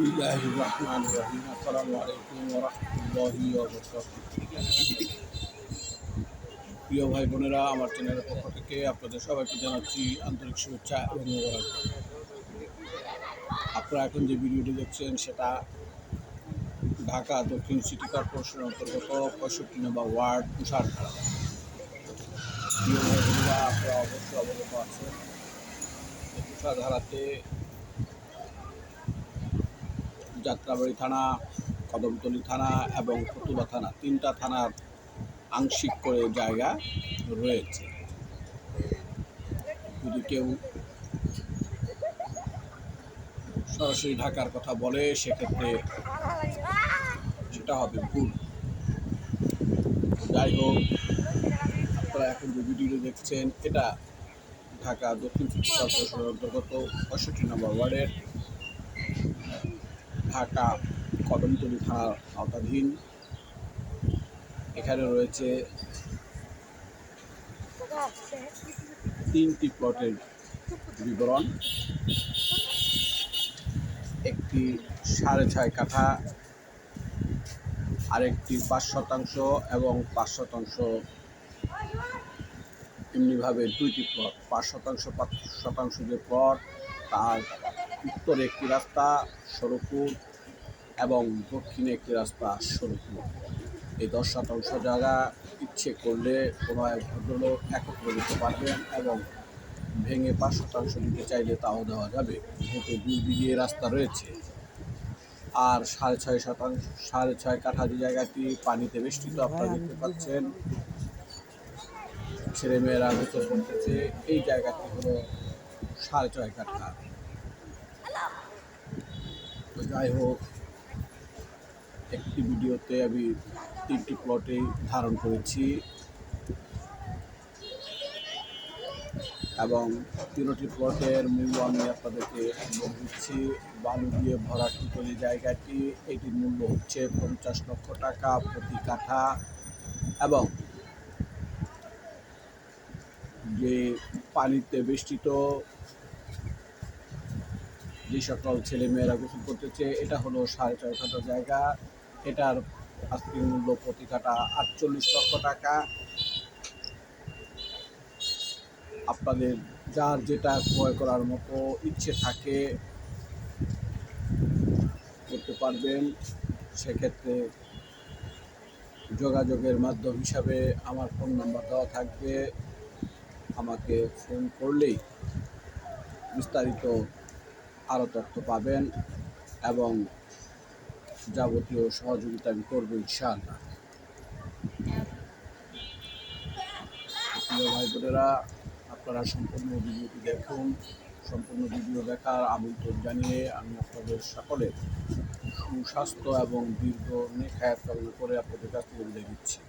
بسم الله الرحمن الرحيم السلام عليكم ورحمة الله وبركاته প্রিয় ভাই বোনেরা আমার চ্যানেলের পক্ষ থেকে আপনাদের সবাইকে জানাচ্ছি আন্তরিক শুভেচ্ছা এবং মোবারক আপনারা এখন যে ভিডিওটি দেখছেন সেটা ঢাকা দক্ষিণ সিটি কর্পোরেশনের অন্তর্গত পঁয়ষট্টি নম্বর ওয়ার্ড তুষারখাড়া প্রিয় ভাই বোনেরা আপনারা অবশ্যই অবগত আছেন এই তুষারধারাতে যাত্রাবাড়ি থানা, কদমতলী থানা এবং ফতুল্লা থানা তিনটা থানার আংশিক করে জায়গা রয়েছে। যদি কেউ সরাসরি ঢাকার কথা বলে, সেক্ষেত্রে সেটা হবে ভুল। যাই হোক, আপনারা এখন যে ভিডিওটি দেখছেন, এটা ঢাকা দক্ষিণ সিটি কর্পোরেশনের অন্তর্গত পঁয়ষট্টি নম্বর ওয়ার্ডের ঢাকা কদমতলী থানার আওতাধীন। এখানে রয়েছে তিনটি প্লটের বিবরণ। একটি সাড়ে ছয় কাঠা, আরেকটি পাঁচ শতাংশ এবং পাঁচ শতাংশ এমনিভাবে দুইটি প্লট। পাঁচ শতাংশ পাঁচ শতাংশ যে প্লট তার উত্তরে একটি রাস্তা সরুপুর এবং দক্ষিণে একটি রাস্তা সরুপুর। এই দশ শতাংশ জায়গা ইচ্ছে করলে কোনো এক ভদ্রলোক একত্র দিতে পারবেন এবং ভেঙে পাঁচ শতাংশ দিতে চাইলে তাও দেওয়া যাবে। যেহেতু দুই বিঘে রাস্তা রয়েছে। আর সাড়ে ছয় শতাংশ সাড়ে ছয় কাঠা যে জায়গাটি পানিতে বেষ্টিত আপনারা দেখতে পাচ্ছেন ছেলেমেয়েরা গোসল করতেছে। এই জায়গাটি হলো সাড়ে ছয় কাঠা তো যাই হোক, একটি ভিডিওতে আমি তিনটি প্লটেই ধারণ করেছি এবং তিনটি প্লটের মূল্য আমি আপনাদেরকে বলে দিচ্ছি। বালু দিয়ে ভরা টিকলি জায়গাটি এটির মূল্য হচ্ছে পঞ্চাশ লক্ষ টাকা প্রতি কাঠা এবং যে পানিতে বেষ্টিত যে সকল ছেলেমেয়েরা গোসল করতেছে, এটা হলো সাড়ে ছয় কাঠা জায়গা। এটার আস্তিক মূল্য প্রতি কাঠা আটচল্লিশ লক্ষ টাকা। আপনাদের যার যেটা ক্রয় করার মতো ইচ্ছে থাকে করতে পারবেন। সেক্ষেত্রে যোগাযোগের মাধ্যম হিসাবে আমার ফোন নাম্বার দেওয়া থাকবে। আমাকে ফোন করলেই বিস্তারিত আরও তথ্য পাবেন এবং যাবতীয় সহযোগিতা আমি করব ইনশাআল্লাহ। ভাই বোনেরা আপনারা সম্পূর্ণ ভিডিওটি দেখুন, সম্পূর্ণ ভিডিও দেখার আমন্ত্রণ জানিয়ে আমি আপনাদের সকলের সুস্বাস্থ্য এবং দীর্ঘ নেখায়াত কামনা করে আপনাদের কাছ থেকে বিদায় দিচ্ছি